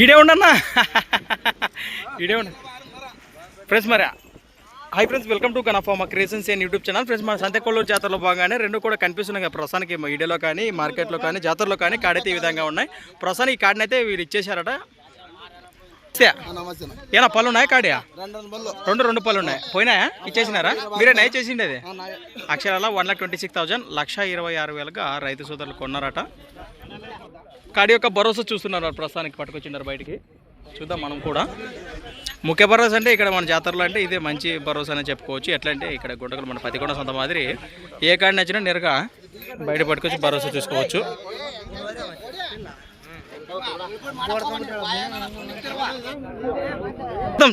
ఈడే ఉండన్నా ఈడే ఉండ. ఫ్రెండ్స్ మరి hi friends welcome to కనఫార్మా creations and YouTube channel friends మన సంతకొల్లూరు జాతరలో భాగంగానే రెండు కూడా కనిపిస్తున్నాయి కదా ప్రస్తుతానికి ఈడేలో కానీ మార్కెట్లో కానీ జాతరలో కానీ కాడైతే ఈ విధంగా ఉన్నాయి. ప్రస్తుతానికి ఈ కాడినైతే వీరు ఇచ్చేశారట. ఏనా పళ్ళు ఉన్నాయా కాడియా? రెండు రెండు పళ్ళు ఉన్నాయి. పోయినాయా? ఇచ్చేసినారా? మీరే నై చేసిండేది? అక్షరాల one lakh twenty six thousand లక్ష ఇరవై ఆరు వేలుగా రైతు సోదరులు కొన్నారట. కాడి యొక్క భరోసా చూస్తున్నారు ప్రస్తుతానికి పట్టుకొచ్చిండారు బయటికి. చూద్దాం మనం కూడా. ముఖ్య భరోసా అంటే ఇక్కడ మన జాతరలో అంటే ఇదే మంచి భరోసా అని చెప్పుకోవచ్చు. ఎట్లా అంటే ఇక్కడ గుడ్డకలు మన పతికొండ సొంత మాదిరి ఏ కాడి నచ్చినా నేరుగా బయట పట్టుకొచ్చి భరోసా చూసుకోవచ్చు.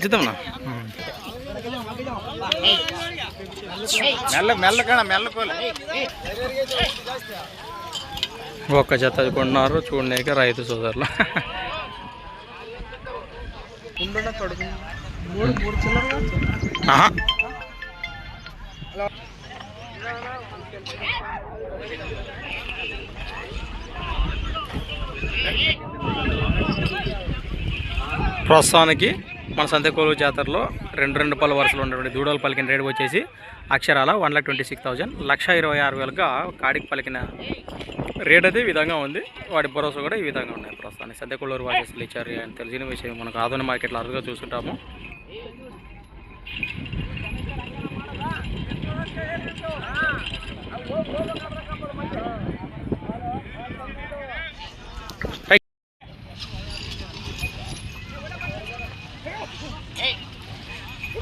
చూద్దాం మెల్ల మెల్లకన్నా మెల్లకోలే ఒక్క జత కొన్నారు చూడలేక రైతు సోదరులు. ప్రస్తుతానికి మన సంతకోలు జాతరలో రెండు రెండు పలు వరుసలు ఉన్నటువంటి దూడలు పలికిన రేటు వచ్చేసి అక్షరాల one lakh twenty six thousand లక్ష ఇరవై ఆరు వేలుగా కాడికి పలికిన రేట్ అదే విధంగా ఉంది. వాటి భరోసా కూడా ఈ విధంగా ఉన్నాయి ప్రస్తుతానికి. సంతకోళ్ళూరు వాళ్ళు ఇచ్చారు అని తెలిసిన విషయం మనకు ఆధునిక మార్కెట్లో అరుగుగా చూసుకుంటాము